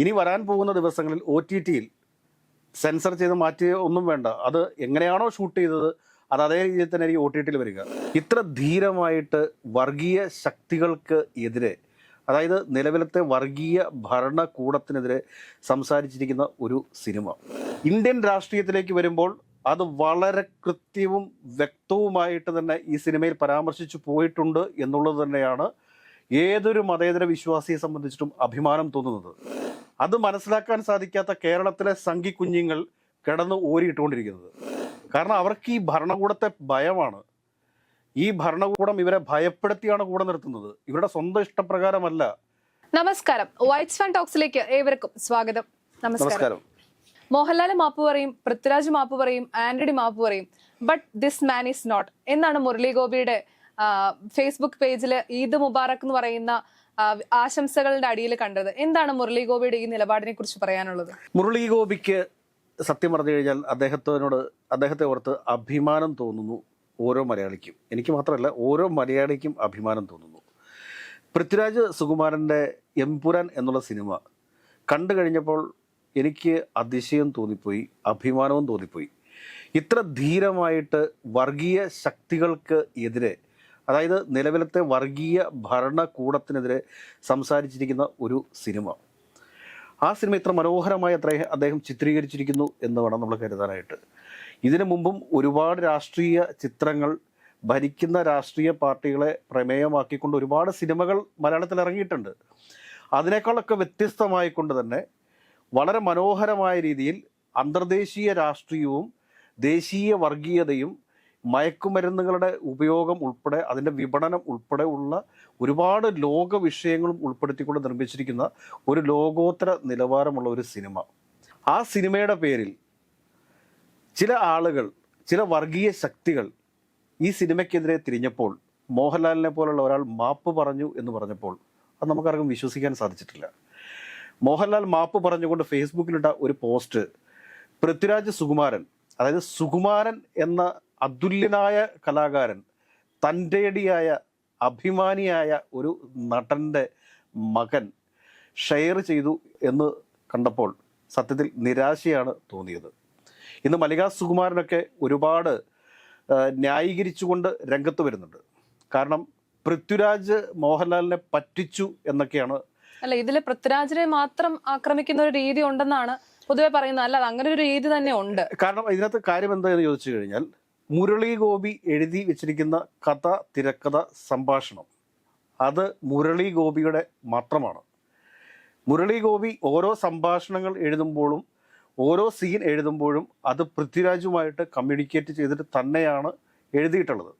ഇനി വരാൻ പോകുന്ന ദിവസങ്ങളിൽ ഒ ടി ടിയിൽ സെൻസർ ചെയ്ത് മാറ്റി ഒന്നും വേണ്ട. അത് എങ്ങനെയാണോ ഷൂട്ട് ചെയ്തത് അത് അതേ രീതിയിൽ തന്നെ ഈ ഒ ടി ടിയിൽ വരിക. ഇത്ര ധീരമായിട്ട് വർഗീയ ശക്തികൾക്ക് എതിരെ അതായത് നിലവിലത്തെ വർഗീയ ഭരണകൂടത്തിനെതിരെ സംസാരിച്ചിരിക്കുന്ന ഒരു സിനിമ. ഇന്ത്യൻ രാഷ്ട്രീയത്തിലേക്ക് വരുമ്പോൾ അത് വളരെ കൃത്യവും വ്യക്തവുമായിട്ട് തന്നെ ഈ സിനിമയിൽ പരാമർശിച്ചു പോയിട്ടുണ്ട് എന്നുള്ളത് തന്നെയാണ് ഏതൊരു മതേതര വിശ്വാസിയെ സംബന്ധിച്ചിട്ടും അഭിമാനം തോന്നുന്നത്. അത് മനസ്സിലാക്കാൻ സാധിക്കാത്ത കേരളത്തിലെ സംഘി കുഞ്ഞുങ്ങൾ കിടന്ന് ഓരിയിട്ടുകൊണ്ടിരിക്കുന്നത് കാരണം അവർക്ക് ഈ ഭരണകൂടത്തെ ഭയമാണ്. ഈ ഭരണകൂടം ഇവരെ ഭയപ്പെടുത്തിയാണ് കൂടെ നിർത്തുന്നത്. ഇവരുടെ സ്വന്തം ഇഷ്ടപ്രകാരമല്ല. നമസ്കാരം. വൈറ്റ്സ് ഫാൻ ടോക്സിലേക്ക് ഏവർക്കും സ്വാഗതം. നമസ്കാരം. മോഹൻലാൽ മാപ്പ് പറയും പൃഥ്വിരാജ് മാപ്പ് പറയും ആന്റണി മാപ്പ് പറയും. But this man is not എന്നാണ് മുരളി ഗോപിയുടെ ഫേസ്ബുക്ക് പേജിൽ ഈദ് മുബാറക് എന്ന് പറയുന്ന ആശംസകളുടെ അടിയിൽ കണ്ടത്. എന്താണ് മുരളി ഗോപിയുടെ ഈ നിലപാടിനെ കുറിച്ച് പറയാനുള്ളത്? മുരളി ഗോപിക്ക് സത്യം പറഞ്ഞു കഴിഞ്ഞാൽ അദ്ദേഹത്തിനോട് അദ്ദേഹത്തെ ഓർത്ത് അഭിമാനം തോന്നുന്നു ഓരോ മലയാളിക്കും. എനിക്ക് മാത്രമല്ല ഓരോ മലയാളിക്കും അഭിമാനം തോന്നുന്നു. പൃഥ്വിരാജ് സുകുമാരന്റെ എംപുരാൻ എന്നുള്ള സിനിമ കണ്ടു കഴിഞ്ഞപ്പോൾ എനിക്ക് അതിശയം തോന്നിപ്പോയി അഭിമാനവും തോന്നിപ്പോയി. ഇത്ര ധീരമായിട്ട് വർഗീയ ശക്തികൾക്ക് എതിരെ അതായത് നിലവിലത്തെ വർഗീയ ഭരണകൂടത്തിനെതിരെ സംസാരിച്ചിരിക്കുന്ന ഒരു സിനിമ. ആ സിനിമ ഇത്ര മനോഹരമായി അത്ര അദ്ദേഹം ചിത്രീകരിച്ചിരിക്കുന്നു എന്ന് വേണം നമ്മൾ കരുതാനായിട്ട്. ഇതിനു മുമ്പും ഒരുപാട് രാഷ്ട്രീയ ചിത്രങ്ങൾ ഭരിക്കുന്ന രാഷ്ട്രീയ പാർട്ടികളെ പ്രമേയമാക്കിക്കൊണ്ട് ഒരുപാട് സിനിമകൾ മലയാളത്തിൽ ഇറങ്ങിയിട്ടുണ്ട്. അതിനേക്കാളൊക്കെ വ്യത്യസ്തമായിക്കൊണ്ട് തന്നെ വളരെ മനോഹരമായ രീതിയിൽ അന്തർദേശീയ രാഷ്ട്രീയവും ദേശീയ വർഗീയതയും മയക്കുമരുന്നുകളുടെ ഉപയോഗം ഉൾപ്പെടെ അതിന്റെ വിപണനം ഉൾപ്പെടെ ഉള്ള ഒരുപാട് ലോക വിഷയങ്ങളും ഉൾപ്പെടുത്തിക്കൊണ്ട് നിർമ്മിച്ചിരിക്കുന്ന ഒരു ലോകോത്തര നിലവാരമുള്ള ഒരു സിനിമ. ആ സിനിമയുടെ പേരിൽ ചില ആളുകൾ ചില വർഗീയ ശക്തികൾ ഈ സിനിമയ്ക്കെതിരെ തിരിഞ്ഞപ്പോൾ മോഹൻലാലിനെ പോലുള്ള ഒരാൾ മാപ്പ് പറഞ്ഞു എന്ന് പറഞ്ഞപ്പോൾ അത് നമുക്കാർക്കും വിശ്വസിക്കാൻ സാധിച്ചിട്ടില്ല. മോഹൻലാൽ മാപ്പ് പറഞ്ഞുകൊണ്ട് ഫേസ്ബുക്കിലിട്ട ഒരു പോസ്റ്റ് പൃഥ്വിരാജ് സുകുമാരൻ അതായത് സുകുമാരൻ എന്ന അതുല്യനായ കലാകാരൻ തന്റെടിയായ അഭിമാനിയായ ഒരു നടന്റെ മകൻ ഷെയർ ചെയ്തു എന്ന് കണ്ടപ്പോൾ സത്യത്തിൽ നിരാശയാണ് തോന്നിയത്. ഇന്ന് മല്ലിക സുകുമാരനൊക്കെ ഒരുപാട് ന്യായീകരിച്ചുകൊണ്ട് രംഗത്ത് വരുന്നുണ്ട്. കാരണം പൃഥ്വിരാജ് മോഹൻലാലിനെ പറ്റിച്ചു എന്നൊക്കെയാണ്. അല്ല ഇതിൽ പൃഥ്വിരാജിനെ മാത്രം ആക്രമിക്കുന്ന ഒരു രീതി ഉണ്ടെന്നാണ് പൊതുവെ പറയുന്നത്. അല്ല അങ്ങനെ ഒരു രീതി തന്നെ ഉണ്ട്. കാരണം ഇതിനകത്ത് കാര്യം എന്താണെന്ന് ചോദിച്ചു കഴിഞ്ഞാൽ മുരളി ഗോപി എഴുതി വെച്ചിരിക്കുന്ന കഥ തിരക്കഥ സംഭാഷണം. അത് മുരളി ഗോപിയുടെ മാത്രമാണ്. മുരളി ഗോപി ഓരോ സംഭാഷണങ്ങൾ എഴുതുമ്പോഴും ഓരോ സീൻ എഴുതുമ്പോഴും അത് പൃഥ്വിരാജുമായിട്ട് കമ്മ്യൂണിക്കേറ്റ് ചെയ്തിട്ട് തന്നെയാണ് എഴുതിയിട്ടുള്ളത്.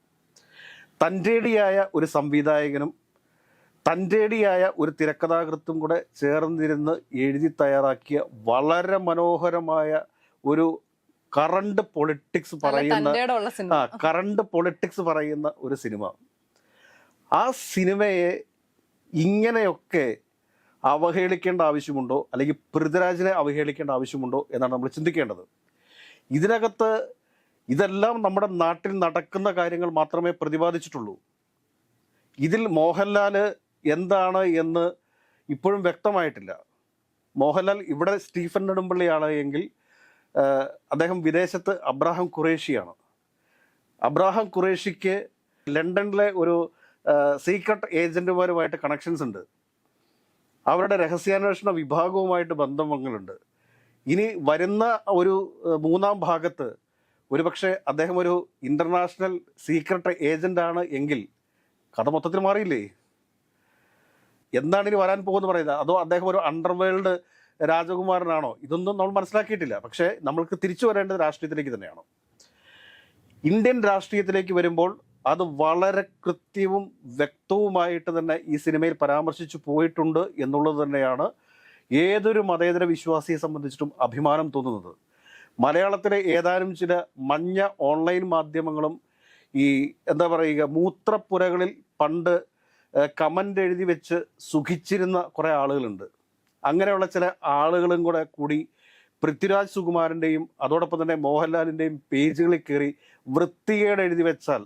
തന്റെടിയായ ഒരു സംവിധായകനും തന്റെടിയായ ഒരു തിരക്കഥാകൃത്തും കൂടെ ചേർന്നിരുന്ന് എഴുതി തയ്യാറാക്കിയ വളരെ മനോഹരമായ ഒരു കറണ്ട് പൊളിറ്റിക്സ് പറയുന്ന ആ കറണ്ട് പൊളിറ്റിക്സ് പറയുന്ന ഒരു സിനിമ. ആ സിനിമയെ ഇങ്ങനെയൊക്കെ അവഹേളിക്കേണ്ട ആവശ്യമുണ്ടോ? അല്ലെങ്കിൽ പൃഥ്വിരാജിനെ അവഹേളിക്കേണ്ട ആവശ്യമുണ്ടോ? എന്നാണ് നമ്മൾ ചിന്തിക്കേണ്ടത്. ഇതിനകത്ത് ഇതെല്ലാം നമ്മുടെ നാട്ടിൽ നടക്കുന്ന കാര്യങ്ങൾ മാത്രമേ പ്രതിപാദിച്ചിട്ടുള്ളൂ. ഇതിൽ മോഹൻലാൽ എന്താണ് എന്ന് ഇപ്പോഴും വ്യക്തമായിട്ടില്ല. മോഹൻലാൽ ഇവിടെ സ്റ്റീഫൻ നെടുമ്പള്ളിയാണ് എങ്കിൽ അദ്ദേഹം വിദേശത്ത് അബ്രാഹാം ഖുറേഷിയാണ്. അബ്രാഹാം ഖുറേഷിക്ക് ലണ്ടനിലെ ഒരു സീക്രട്ട് ഏജന്റുമാരുമായിട്ട് കണക്ഷൻസ് ഉണ്ട്. അവരുടെ രഹസ്യാന്വേഷണ വിഭാഗവുമായിട്ട് ബന്ധങ്ങളുണ്ട് ഇനി വരുന്ന ഒരു മൂന്നാം ഭാഗത്ത് ഒരുപക്ഷെ അദ്ദേഹം ഒരു ഇന്റർനാഷണൽ സീക്രട്ട് ഏജന്റ് ആണ് എങ്കിൽ കഥ മൊത്തത്തിൽ മാറിയില്ലേ? എന്താണ് ഇനി വരാൻ പോകുന്നത് പറയുന്നത്? അതോ അദ്ദേഹം ഒരു അണ്ടർവേൾഡ് രാജകുമാരനാണോ? ഇതൊന്നും നമ്മൾ മനസ്സിലാക്കിയിട്ടില്ല. പക്ഷേ നമ്മൾക്ക് തിരിച്ചു വരേണ്ടത് രാഷ്ട്രീയത്തിലേക്ക് തന്നെയാണ്? ഇന്ത്യൻ രാഷ്ട്രീയത്തിലേക്ക് വരുമ്പോൾ അത് വളരെ കൃത്യവും വ്യക്തവുമായിട്ട് തന്നെ ഈ സിനിമയിൽ പരാമർശിച്ചു പോയിട്ടുണ്ട് എന്നുള്ളത് തന്നെയാണ് ഏതൊരു മതേതര വിശ്വാസിയെ സംബന്ധിച്ചിട്ടും അഭിമാനം തോന്നുന്നത്. മലയാളത്തിലെ ഏതാനും ചില മഞ്ഞ ഓൺലൈൻ മാധ്യമങ്ങളും ഈ എന്താ പറയുക മൂത്രപ്പുരകളിൽ പണ്ട് കമന്റ് എഴുതി വെച്ച് സുഖിച്ചിരുന്ന കുറേ ആളുകളുണ്ട്. അങ്ങനെയുള്ള ചില ആളുകളും കൂടെ കൂടി പൃഥ്വിരാജ് സുകുമാരന്റെയും അതോടൊപ്പം തന്നെ മോഹൻലാലിന്റെയും പേജുകളിൽ കയറി വൃത്തികേട് എഴുതി വെച്ചാൽ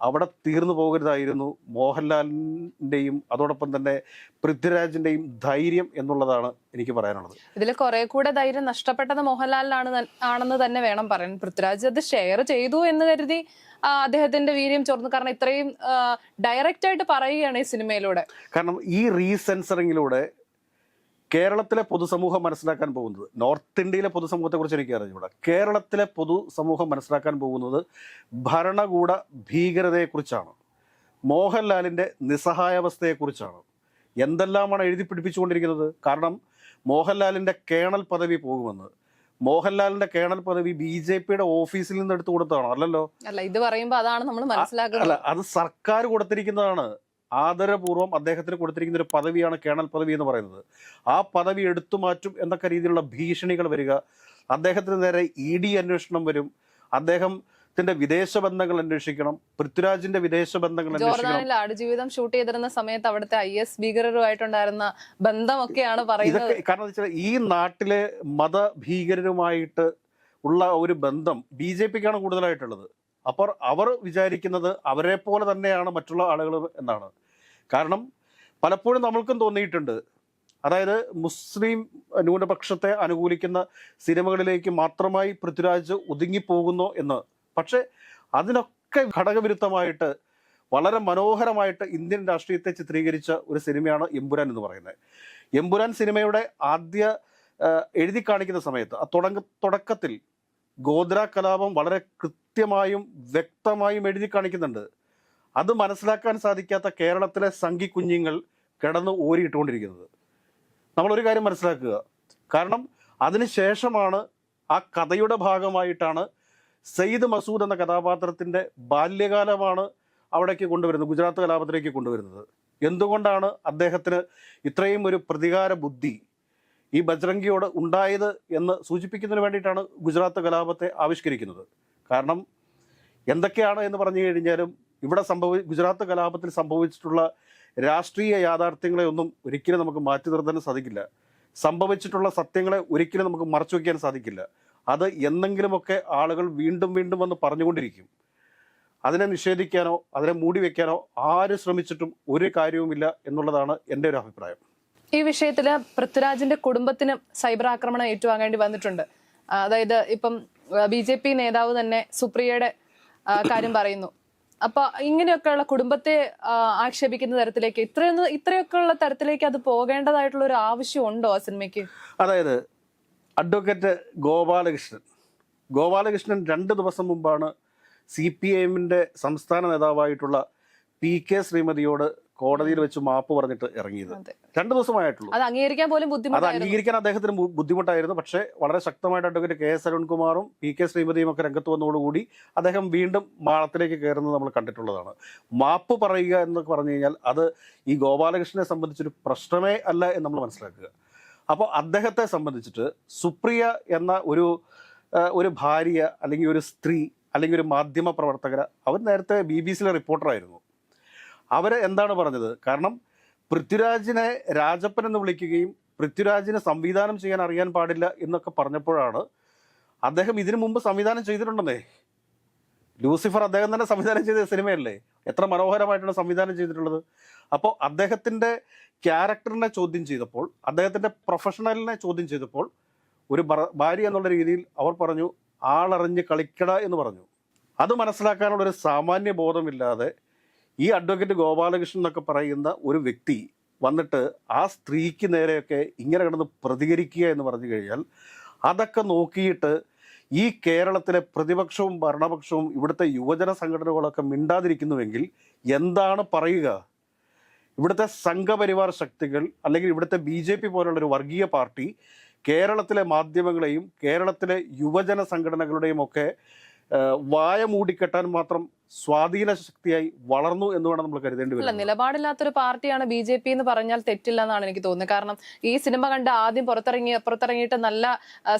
അവിടെ തീർന്നു പോകരുതായിരുന്നു മോഹൻലാലിന്റെയും അതോടൊപ്പം തന്നെ പൃഥ്വിരാജിന്റെയും ധൈര്യം എന്നുള്ളതാണ് എനിക്ക് പറയാനുള്ളത്. ഇതിൽ കുറെ കൂടെ ധൈര്യം നഷ്ടപ്പെട്ടത് മോഹൻലാലിനാണ് ആണെന്ന് തന്നെ വേണം പറയാൻ. പൃഥ്വിരാജ് അത് ഷെയർ ചെയ്തു എന്ന് കരുതി അദ്ദേഹത്തിന്റെ വീര്യം ചോർന്നു. കാരണം ഇത്രയും ഡയറക്റ്റ് ആയിട്ട് പറയുകയാണ് ഈ സിനിമയിലൂടെ. കാരണം ഈ റീസെൻസറിങ്ങിലൂടെ കേരളത്തിലെ പൊതുസമൂഹം മനസ്സിലാക്കാൻ പോകുന്നത് നോർത്ത് ഇന്ത്യയിലെ പൊതുസമൂഹത്തെക്കുറിച്ച് എനിക്ക് അറിഞ്ഞുകൂടാ. കേരളത്തിലെ പൊതുസമൂഹം മനസ്സിലാക്കാൻ പോകുന്നത് ഭരണകൂട ഭീകരതയെക്കുറിച്ചാണ്. മോഹൻലാലിന്റെ നിസ്സഹായാവസ്ഥയെക്കുറിച്ചാണ്. എന്തെല്ലാമാണ് എഴുതി പിടിപ്പിച്ചുകൊണ്ടിരിക്കുന്നത്? കാരണം മോഹൻലാലിന്റെ കേണൽ പദവി പോകുമെന്ന്. മോഹൻലാലിന്റെ കേണൽ പദവി ബി ജെ പിയുടെ ഓഫീസിൽ നിന്ന് എടുത്തു കൊടുത്തതാണോ? അല്ലല്ലോ. അല്ല ഇത് പറയുമ്പോൾ അതാണ് നമ്മൾ മനസ്സിലാക്കുന്നത്. അല്ല അത് സർക്കാർ കൊടുത്തിരിക്കുന്നതാണ്. ആദരപൂർവം അദ്ദേഹത്തിന് കൊടുത്തിരിക്കുന്ന ഒരു പദവിയാണ് കേണൽ പദവി എന്ന് പറയുന്നത്. ആ പദവി എടുത്തു മാറ്റും എന്നൊക്കെ രീതിയിലുള്ള ഭീഷണികൾ വരിക അദ്ദേഹത്തിന് നേരെ ഇ ഡി അന്വേഷണം വരും അദ്ദേഹത്തിന്റെ വിദേശ ബന്ധങ്ങൾ അന്വേഷിക്കണം പൃഥ്വിരാജിന്റെ വിദേശ ബന്ധങ്ങൾ ജോർദാനിൽ ആടുജീവിതം ഷൂട്ട് ചെയ്തിരുന്ന സമയത്ത് അവിടുത്തെ ഐ എസ് ഭീകരരുമായിട്ടുണ്ടായിരുന്ന ബന്ധമൊക്കെയാണ് പറയുന്നത്. കാരണം വെച്ചാൽ ഈ നാട്ടിലെ മതഭീകരരുമായിട്ട് ഉള്ള ഒരു ബന്ധം ബി ജെ പിക്കാണ് കൂടുതലായിട്ടുള്ളത്. അപ്പോൾ അവർ വിചാരിക്കുന്നത് അവരെ പോലെ തന്നെയാണ് മറ്റുള്ള ആളുകൾ എന്നാണ്. കാരണം പലപ്പോഴും നമ്മൾക്കും തോന്നിയിട്ടുണ്ട്. അതായത് മുസ്ലിം ന്യൂനപക്ഷത്തെ അനുകൂലിക്കുന്ന സിനിമകളിലേക്ക് മാത്രമായി പൃഥ്വിരാജ് ഒതുങ്ങിപ്പോകുന്നു എന്ന്. പക്ഷെ അതിനൊക്കെ ഘടകവിരുദ്ധമായിട്ട് വളരെ മനോഹരമായിട്ട് ഇന്ത്യൻ രാഷ്ട്രീയത്തെ ചിത്രീകരിച്ച ഒരു സിനിമയാണ് എമ്പുരാൻ എന്ന് പറയുന്നത്. എമ്പുരാൻ സിനിമയുടെ ആദ്യ എഴുതി കാണിക്കുന്ന സമയത്ത് ആ തുടങ്ങ തുടക്കത്തിൽ ഗോദ്ര കലാപം വളരെ കൃത്യമായും വ്യക്തമായും എഴുതി കാണിക്കുന്നുണ്ട്. അത് മനസ്സിലാക്കാൻ സാധിക്കാത്ത കേരളത്തിലെ സംഘി കുഞ്ഞുങ്ങൾ കിടന്ന് ഓരിയിട്ടുകൊണ്ടിരിക്കുന്നത് നമ്മളൊരു കാര്യം മനസ്സിലാക്കുക. കാരണം അതിനുശേഷമാണ് ആ കഥയുടെ ഭാഗമായിട്ടാണ് സയ്യിദ് മസൂദ് എന്ന കഥാപാത്രത്തിന്റെ ബാല്യകാലമാണ് അവിടേക്ക് കൊണ്ടുവരുന്നത് ഗുജറാത്ത് കലാപത്തിലേക്ക് കൊണ്ടുവരുന്നത്. എന്തുകൊണ്ടാണ് അദ്ദേഹത്തിന് ഇത്രയും ഒരു പ്രതികാര ബുദ്ധി ഈ ബജ്രംഗിയോട് ഉണ്ടായത് എന്ന് സൂചിപ്പിക്കുന്നതിന് വേണ്ടിയിട്ടാണ് ഗുജറാത്ത് കലാപത്തെ ആവിഷ്കരിക്കുന്നത്? കാരണം എന്തൊക്കെയാണ് എന്ന് പറഞ്ഞു കഴിഞ്ഞാലും ഇവിടെ സംഭവി ഗുജറാത്ത് കലാപത്തിൽ സംഭവിച്ചിട്ടുള്ള രാഷ്ട്രീയ യാഥാർത്ഥ്യങ്ങളെ ഒന്നും ഒരിക്കലും നമുക്ക് മാറ്റി നിർത്താൻ സാധിക്കില്ല. സംഭവിച്ചിട്ടുള്ള സത്യങ്ങളെ ഒരിക്കലും നമുക്ക് മറച്ചു വയ്ക്കാൻ സാധിക്കില്ല. അത് എന്നെങ്കിലുമൊക്കെ ആളുകൾ വീണ്ടും വീണ്ടും വന്ന് പറഞ്ഞുകൊണ്ടിരിക്കും. അതിനെ നിഷേധിക്കാനോ അതിനെ മൂടി വെക്കാനോ ആര് ശ്രമിച്ചിട്ടും ഒരു കാര്യവുമില്ല എന്നുള്ളതാണ് എന്റെ ഒരു അഭിപ്രായം. ഈ വിഷയത്തിൽ പൃഥ്വിരാജിന്റെ കുടുംബത്തിന് സൈബർ ആക്രമണം ഏറ്റുവാങ്ങേണ്ടി വന്നിട്ടുണ്ട്. അതായത് ഇപ്പം ബി ജെ പി നേതാവ് തന്നെ സുപ്രിയയുടെ കാര്യം പറയുന്നു. അപ്പൊ ഇങ്ങനെയൊക്കെയുള്ള കുടുംബത്തെ ആക്ഷേപിക്കുന്ന തരത്തിലേക്ക് ഇത്രയൊന്നും ഇത്രയൊക്കെയുള്ള തരത്തിലേക്ക് അത് പോകേണ്ടതായിട്ടുള്ള ഒരു ആവശ്യം ഉണ്ടോ ആ സിനിമയ്ക്ക്? അതായത് അഡ്വക്കേറ്റ് ഗോപാലകൃഷ്ണൻ. ഗോപാലകൃഷ്ണൻ രണ്ട് ദിവസം മുമ്പാണ് സി പി എമ്മിന്റെ സംസ്ഥാന നേതാവായിട്ടുള്ള പി കെ ശ്രീമതിയോട് കോടതിയിൽ വെച്ച് മാപ്പ് പറഞ്ഞിട്ട് ഇറങ്ങിയത്. അതെ. രണ്ട് ദിവസമായിട്ടുള്ളൂ. അത് അംഗീകരിക്കാൻ പോലും അത് അംഗീകരിക്കാൻ അദ്ദേഹത്തിന് ബു- ബുദ്ധിമുട്ടായിരുന്നു. പക്ഷേ വളരെ ശക്തമായിട്ട് അഡ്വക്കേറ്റ് കെ എസ് അരുൺകുമാറും പി കെ ശ്രീമതിയും ഒക്കെ രംഗത്ത് വന്നതോടുകൂടി അദ്ദേഹം വീണ്ടും മാളത്തിലേക്ക് കയറുന്നത് നമ്മൾ കണ്ടിട്ടുള്ളതാണ്. മാപ്പ് പറയുക എന്നൊക്കെ പറഞ്ഞു കഴിഞ്ഞാൽ അത് ഈ ഗോപാലകൃഷ്ണനെ സംബന്ധിച്ചൊരു പ്രശ്നമേ അല്ല എന്ന് നമ്മൾ മനസ്സിലാക്കുക. അപ്പോൾ അദ്ദേഹത്തെ സംബന്ധിച്ചിട്ട് സുപ്രിയ എന്ന ഒരു ആ, ഒരു ഭാര്യ അല്ലെങ്കിൽ ഒരു സ്ത്രീ അല്ലെങ്കിൽ ഒരു മാധ്യമ പ്രവർത്തകര അവർ നേരത്തെ ബി ബി സിയിലെ റിപ്പോർട്ടറായിരുന്നു അവർ എന്താണ് പറഞ്ഞത്? കാരണം പൃഥ്വിരാജിനെ രാജപ്പൻ എന്ന് വിളിക്കുകയും പൃഥ്വിരാജിനെ സംവിധാനം ചെയ്യാൻ അറിയാൻ പാടില്ല എന്നൊക്കെ പറഞ്ഞപ്പോഴാണ് അദ്ദേഹം ഇതിനു മുമ്പ് സംവിധാനം ചെയ്തിട്ടുണ്ടെന്നേ. ലൂസിഫർ അദ്ദേഹം തന്നെ സംവിധാനം ചെയ്ത സിനിമയല്ലേ? എത്ര മനോഹരമായിട്ടാണ് സംവിധാനം ചെയ്തിട്ടുള്ളത്. അപ്പോൾ അദ്ദേഹത്തിന്റെ ക്യാരക്ടറിനെ ചോദ്യം ചെയ്തപ്പോൾ അദ്ദേഹത്തിന്റെ പ്രൊഫഷണലിനെ ചോദ്യം ചെയ്തപ്പോൾ ഒരു ഭാര്യ എന്നുള്ള രീതിയിൽ അവർ പറഞ്ഞു ആളറിഞ്ഞ് കളിക്കട എന്ന് പറഞ്ഞു. അത് മനസ്സിലാക്കാനുള്ള ഒരു സാമാന്യ ബോധമില്ലാതെ ഈ അഡ്വക്കേറ്റ് ഗോപാലകൃഷ്ണൻ എന്നൊക്കെ പറയുന്ന ഒരു വ്യക്തി വന്നിട്ട് ആ സ്ത്രീക്ക് നേരെയൊക്കെ ഇങ്ങനെ കിടന്ന് പ്രതികരിക്കുക എന്ന് പറഞ്ഞു കഴിഞ്ഞാൽ അതൊക്കെ നോക്കിയിട്ട് ഈ കേരളത്തിലെ പ്രതിപക്ഷവും ഭരണപക്ഷവും ഇവിടുത്തെ യുവജന സംഘടനകളൊക്കെ മിണ്ടാതിരിക്കുന്നുവെങ്കിൽ എന്താണ് പറയുക? ഇവിടുത്തെ സംഘപരിവാർ ശക്തികൾ അല്ലെങ്കിൽ ഇവിടുത്തെ ബി ജെ പി പോലുള്ള ഒരു വർഗീയ പാർട്ടി കേരളത്തിലെ മാധ്യമങ്ങളെയും കേരളത്തിലെ യുവജന സംഘടനകളുടെയും ഒക്കെ വായ മൂടിക്കെട്ടാൻ മാത്രം സ്വാധീന ശക്തിയായി വളർന്നു എന്ന് വേണം നമ്മൾ കരുതേണ്ടി വരും നിലപാടില്ലാത്തൊരു പാർട്ടിയാണ് ബി ജെ പി എന്ന് പറഞ്ഞാൽ തെറ്റില്ല എന്നാണ് എനിക്ക് തോന്നുന്നത്. കാരണം ഈ സിനിമ കണ്ട് ആദ്യം പുറത്തിറങ്ങി പുറത്തിറങ്ങിയിട്ട് നല്ല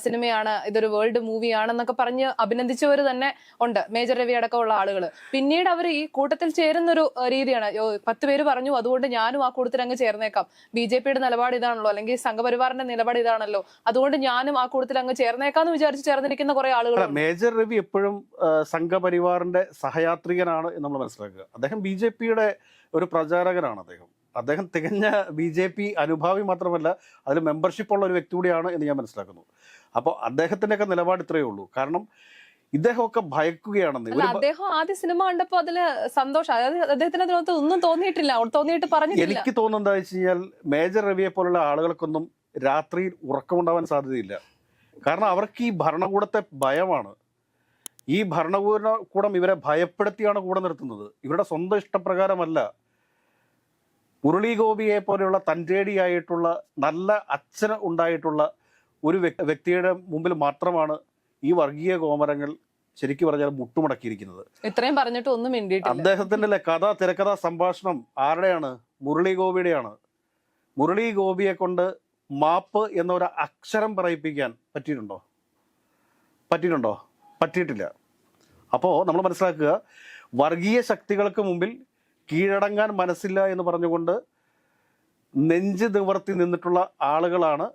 സിനിമയാണ് ഇതൊരു വേൾഡ് മൂവിയാണെന്നൊക്കെ പറഞ്ഞ് അഭിനന്ദിച്ചവർ തന്നെ ഉണ്ട് മേജർ രവി അടക്കമുള്ള ആളുകൾ പിന്നീട് അവർ ഈ കൂട്ടത്തിൽ ചേരുന്ന ഒരു രീതിയാണ്. പത്ത് പേര് പറഞ്ഞു അതുകൊണ്ട് ഞാനും ആ കൂട്ടത്തിൽ അങ്ങ് ചേർന്നേക്കാം. ബി ജെ പിയുടെ നിലപാട് ഇതാണല്ലോ അല്ലെങ്കിൽ സംഘപരിവാറിന്റെ നിലപാട് ഇതാണല്ലോ അതുകൊണ്ട് ഞാനും ആ കൂട്ടത്തിൽ അങ്ങ് ചേർന്നേക്കാന്ന് വിചാരിച്ച് ചേർന്നിരിക്കുന്ന കുറെ ആളുകൾ മേജർ രവി എപ്പോഴും സംഘപരിവാറിന്റെ സഹയാത്രികനാണ് യാത്രികനാണ് എന്ന് നമ്മൾ മനസ്സിലാക്കുക. അദ്ദേഹം ബി ജെ പിയുടെ ഒരു പ്രചാരകനാണ് അദ്ദേഹം. അദ്ദേഹം തികഞ്ഞ ബി ജെ പി അനുഭാവി മാത്രമല്ല അതിൽ മെമ്പർഷിപ്പ് ഉള്ള ഒരു വ്യക്തി കൂടിയാണ് എന്ന് ഞാൻ മനസ്സിലാക്കുന്നു. അപ്പോൾ അദ്ദേഹത്തിന്റെയൊക്കെ നിലപാട് ഇത്രയേ ഉള്ളൂ. കാരണം ഇദ്ദേഹമൊക്കെ ഭയക്കുകയാണെന്ന്. അദ്ദേഹം ആദ്യ സിനിമ കണ്ടപ്പോ അതിൽ സന്തോഷം. അതായത് അദ്ദേഹത്തിന് അതിനകത്ത് ഒന്നും തോന്നിയിട്ടില്ല. തോന്നിയിട്ട് പറഞ്ഞു എനിക്ക് തോന്നുന്നത് എന്താ വെച്ച് കഴിഞ്ഞാൽ മേജർ രവിയെ പോലുള്ള ആളുകൾക്കൊന്നും രാത്രിയിൽ ഉറക്കമുണ്ടാവാൻ സാധ്യതയില്ല. കാരണം അവർക്ക് ഈ ഭരണകൂടത്തെ ഭയമാണ്. ഈ ഭരണകൂടം ഇവരെ ഭയപ്പെടുത്തിയാണ് കൂടെ നിർത്തുന്നത്. ഇവരുടെ സ്വന്തം ഇഷ്ടപ്രകാരമല്ല. മുരളി ഗോപിയെ പോലെയുള്ള തന്റേടിയായിട്ടുള്ള നല്ല അച്ഛന് ഉണ്ടായിട്ടുള്ള ഒരു വ്യക്തിയുടെ മുമ്പിൽ മാത്രമാണ് ഈ വർഗീയ കോമരങ്ങൾ ശരിക്കും പറഞ്ഞാൽ മുട്ടുമടക്കിയിരിക്കുന്നത്. ഇത്രയും പറഞ്ഞിട്ട് ഒന്നും അദ്ദേഹത്തിന്റെ അല്ലേ കഥ തിരക്കഥ സംഭാഷണം ആരുടെയാണ്? മുരളി ഗോപിയുടെയാണ്. മുരളി ഗോപിയെ കൊണ്ട് മാപ്പ് എന്നൊരു അക്ഷരം പറയിപ്പിക്കാൻ പറ്റിയിട്ടുണ്ടോ? പറ്റിയിട്ടുണ്ടോ? പറ്റിയിട്ടില്ല. അപ്പോൾ നമ്മൾ മനസ്സിലാക്കുക വർഗീയ ശക്തികൾക്ക് മുമ്പിൽ കീഴടങ്ങാൻ മനസ്സില്ല എന്ന് പറഞ്ഞുകൊണ്ട് നെഞ്ച് നിവർത്തി നിന്നിട്ടുള്ള ആളുകളാണ്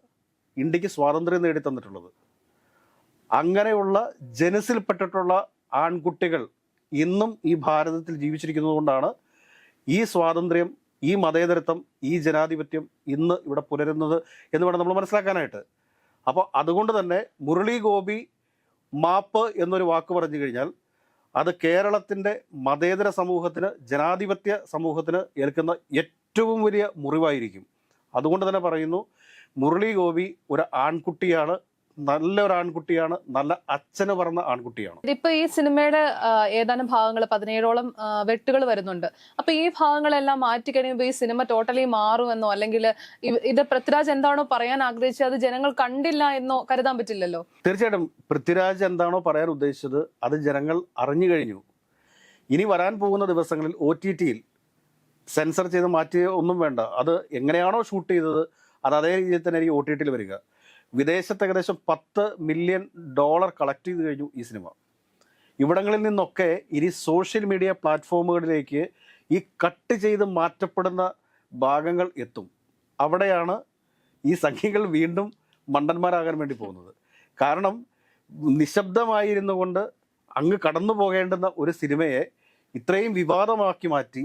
ഇന്ത്യയ്ക്ക് സ്വാതന്ത്ര്യം നേടിത്തന്നിട്ടുള്ളത്. അങ്ങനെയുള്ള ജനസിൽപ്പെട്ടിട്ടുള്ള ആൺകുട്ടികൾ ഇന്നും ഈ ഭാരതത്തിൽ ജീവിച്ചിരിക്കുന്നതുകൊണ്ടാണ് ഈ സ്വാതന്ത്ര്യം ഈ മതേതരത്വം ഈ ജനാധിപത്യം ഇന്ന് ഇവിടെ പുലരുന്നത് എന്ന് വേണം നമ്മൾ മനസ്സിലാക്കാനായിട്ട്. അപ്പോൾ അതുകൊണ്ട് തന്നെ മുരളി ഗോപി മാപ്പ് എന്നൊരു വാക്ക് പറഞ്ഞു കഴിഞ്ഞാൽ അത് കേരളത്തിന്റെ മതേതര സമൂഹത്തിന് ജനാധിപത്യ സമൂഹത്തിന് ഏൽക്കുന്ന ഏറ്റവും വലിയ മുറിവായിരിക്കും. അതുകൊണ്ട് തന്നെ പറയുന്നു മുരളി ഗോപി ഒരു ആൺകുട്ടിയാണ്. നല്ല ഒരു ആൺകുട്ടിയാണ് നല്ല അച്ഛന് പറഞ്ഞ ആൺകുട്ടിയാണ്. ഇപ്പൊ ഈ സിനിമയുടെ ഏതാനും ഭാഗങ്ങൾ പതിനേഴോളം വെട്ടുകൾ വരുന്നുണ്ട്. അപ്പൊ ഈ ഭാഗങ്ങളെല്ലാം മാറ്റി കഴിയുമ്പോൾ ഈ സിനിമ ടോട്ടലി മാറുമെന്നോ അല്ലെങ്കിൽ ഇത് പൃഥ്വിരാജ് എന്താണോ പറയാൻ ആഗ്രഹിച്ചത് അത് ജനങ്ങൾ കണ്ടില്ല എന്നോ കരുതാൻ പറ്റില്ലല്ലോ? തീർച്ചയായിട്ടും പൃഥ്വിരാജ് എന്താണോ പറയാൻ ഉദ്ദേശിച്ചത് അത് ജനങ്ങൾ അറിഞ്ഞു കഴിഞ്ഞു. ഇനി വരാൻ പോകുന്ന ദിവസങ്ങളിൽ ഒ ടി ടിയിൽ സെൻസർ ചെയ്ത് മാറ്റിയ ഒന്നും വേണ്ട. അത് എങ്ങനെയാണോ ഷൂട്ട് ചെയ്തത് അത് അതേ രീതിയിൽ തന്നെ ആയിരിക്കും ഒ ടി ടിയിൽ വരിക. വിദേശത്ത് ഏകദേശം പത്ത് മില്യൺ ഡോളർ കളക്ട് ചെയ്ത് കഴിഞ്ഞു ഈ സിനിമ. ഇവിടങ്ങളിൽ നിന്നൊക്കെ ഇനി സോഷ്യൽ മീഡിയ പ്ലാറ്റ്ഫോമുകളിലേക്ക് ഈ കട്ട് ചെയ്ത് മാറ്റപ്പെടുന്ന ഭാഗങ്ങൾ എത്തും. അവിടെയാണ് ഈ സംഖ്യകൾ വീണ്ടും മണ്ടന്മാരാകാൻ വേണ്ടി പോകുന്നത്. കാരണം നിശബ്ദമായിരുന്നു കൊണ്ട് അങ്ങ് കടന്നു പോകേണ്ടുന്ന ഒരു സിനിമയെ ഇത്രയും വിവാദമാക്കി മാറ്റി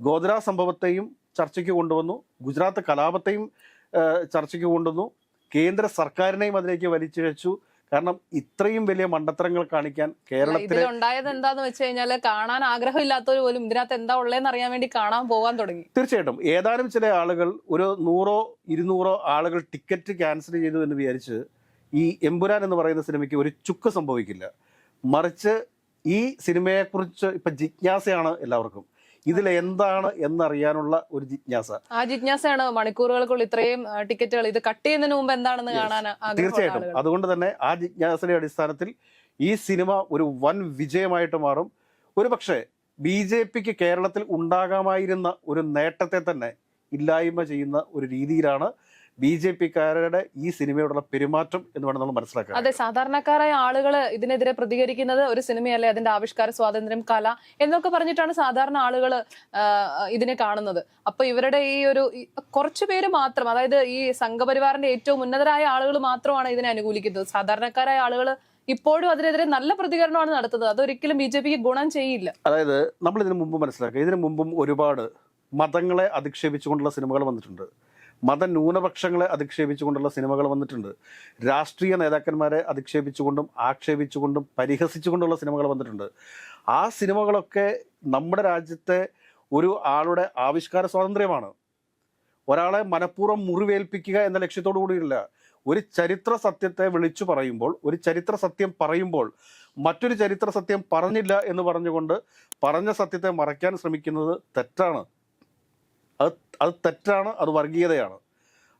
ഗോദ്ര സംഭവത്തെയും ചർച്ചയ്ക്ക് കൊണ്ടുവന്നു ഗുജറാത്ത് കലാപത്തെയും ചർച്ചയ്ക്ക് കൊണ്ടുവന്നു കേന്ദ്ര സർക്കാരിനെയും അതിലേക്ക് വലിച്ചിഴച്ചു. കാരണം ഇത്രയും വലിയ മണ്ടത്തരങ്ങൾ കാണിക്കാൻ കേരളത്തിൽ ഉണ്ടായത് എന്താന്ന് വെച്ച് കഴിഞ്ഞാൽ കാണാൻ ആഗ്രഹമില്ലാത്തവർ പോലും ഇതിനകത്ത് എന്താ ഉള്ളതെന്ന് അറിയാൻ വേണ്ടി കാണാൻ പോകാൻ തുടങ്ങി. തീർച്ചയായിട്ടും. ഏതാനും ചില ആളുകൾ ഒരു നൂറോ ഇരുന്നൂറോ ആളുകൾ ടിക്കറ്റ് ക്യാൻസൽ ചെയ്തു എന്ന് വിചാരിച്ച് ഈ എമ്പുരാൻ എന്ന് പറയുന്ന സിനിമയ്ക്ക് ഒരു ചുക്ക് സംഭവിക്കില്ല. മറിച്ച് ഈ സിനിമയെക്കുറിച്ച് ഇപ്പം ജിജ്ഞാസയാണ് എല്ലാവർക്കും. ഇതിൽ എന്താണ് എന്നറിയാനുള്ള ഒരു ജിജ്ഞാസ. ആ ജിജ്ഞാസയാണ് മണിക്കൂറുകൾക്കുള്ളിൽ ഇത്രയും ടിക്കറ്റുകൾ ഇത് കട്ട് ചെയ്യുന്നതിന് മുമ്പ് എന്താണെന്ന്. കാണാൻ തീർച്ചയായിട്ടും. അതുകൊണ്ട് തന്നെ ആ ജിജ്ഞാസയുടെ അടിസ്ഥാനത്തിൽ ഈ സിനിമ ഒരു വൻ വിജയമായിട്ട് മാറും. ഒരു പക്ഷേ ബി ജെ പിക്ക് കേരളത്തിൽ ഉണ്ടാകാമായിരുന്ന ഒരു നേട്ടത്തെ തന്നെ ഇല്ലായ്മ ചെയ്യുന്ന ഒരു രീതിയിലാണ് ബി ജെ പിക്കാരുടെ ഈ സിനിമയോടുള്ള പെരുമാറ്റം എന്ന് വേണം നമ്മൾ മനസ്സിലാക്കുക അതെ സാധാരണക്കാരായ ആളുകൾ ഇതിനെതിരെ പ്രതികരിക്കുന്നത് ഒരു സിനിമയല്ലേ അതിന്റെ ആവിഷ്കാര സ്വാതന്ത്ര്യം കല എന്നൊക്കെ പറഞ്ഞിട്ടാണ് സാധാരണ ആളുകൾ ഇതിനെ കാണുന്നത്. അപ്പൊ ഇവരുടെ ഈ ഒരു കുറച്ചു പേര് മാത്രം അതായത് ഈ സംഘപരിവാറിന്റെ ഏറ്റവും ഉന്നതരായ ആളുകൾ മാത്രമാണ് ഇതിനെ അനുകൂലിക്കുന്നത്. സാധാരണക്കാരായ ആളുകൾ ഇപ്പോഴും അതിനെതിരെ നല്ല പ്രതികരണമാണ് നടത്തുന്നത്. അതൊരിക്കലും ബി ജെ പിക്ക് ഗുണം ചെയ്യില്ല. അതായത് നമ്മൾ ഇതിനു മുമ്പ് മനസ്സിലാക്കുക. ഇതിനു മുമ്പും ഒരുപാട് മതങ്ങളെ അധിക്ഷേപിച്ചുകൊണ്ടുള്ള സിനിമകൾ വന്നിട്ടുണ്ട്. മത ന്യൂനപക്ഷങ്ങളെ അധിക്ഷേപിച്ചുകൊണ്ടുള്ള സിനിമകൾ വന്നിട്ടുണ്ട്. രാഷ്ട്രീയ നേതാക്കന്മാരെ അധിക്ഷേപിച്ചുകൊണ്ടും ആക്ഷേപിച്ചുകൊണ്ടും പരിഹസിച്ചുകൊണ്ടുള്ള സിനിമകൾ വന്നിട്ടുണ്ട്. ആ സിനിമകളൊക്കെ നമ്മുടെ രാജ്യത്തെ ഒരു ആളുടെ ആവിഷ്കാര സ്വാതന്ത്ര്യമാണ്. ഒരാളെ മനഃപൂർവം മുറിവേൽപ്പിക്കുക എന്ന ലക്ഷ്യത്തോടു കൂടിയില്ല ഒരു ചരിത്ര സത്യത്തെ വിളിച്ചു പറയുമ്പോൾ ഒരു ചരിത്ര സത്യം പറയുമ്പോൾ മറ്റൊരു ചരിത്ര സത്യം പറഞ്ഞില്ല എന്ന് പറഞ്ഞുകൊണ്ട് പറഞ്ഞ സത്യത്തെ മറയ്ക്കാൻ ശ്രമിക്കുന്നത് തെറ്റാണ്. അത് അത് തെറ്റാണ് അത് വർഗീയതയാണ്.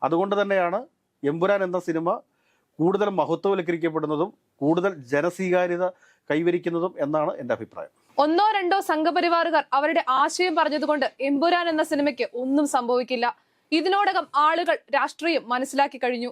അതുകൊണ്ട് തന്നെയാണ് എമ്പുരാൻ എന്ന സിനിമ കൂടുതൽ മഹത്വവൽക്കരിക്കപ്പെടുന്നതും കൂടുതൽ ജനസ്വീകാര്യത കൈവരിക്കുന്നതും എന്നാണ് എന്റെ അഭിപ്രായം. ഒന്നോ രണ്ടോ സംഘപരിവാറുകാർ അവരുടെ ആശയം പറഞ്ഞതുകൊണ്ട് എമ്പുരാൻ എന്ന സിനിമയ്ക്ക് ഒന്നും സംഭവിക്കില്ല. ഇതിനോടകം ആളുകൾ രാഷ്ട്രീയം മനസ്സിലാക്കി കഴിഞ്ഞു.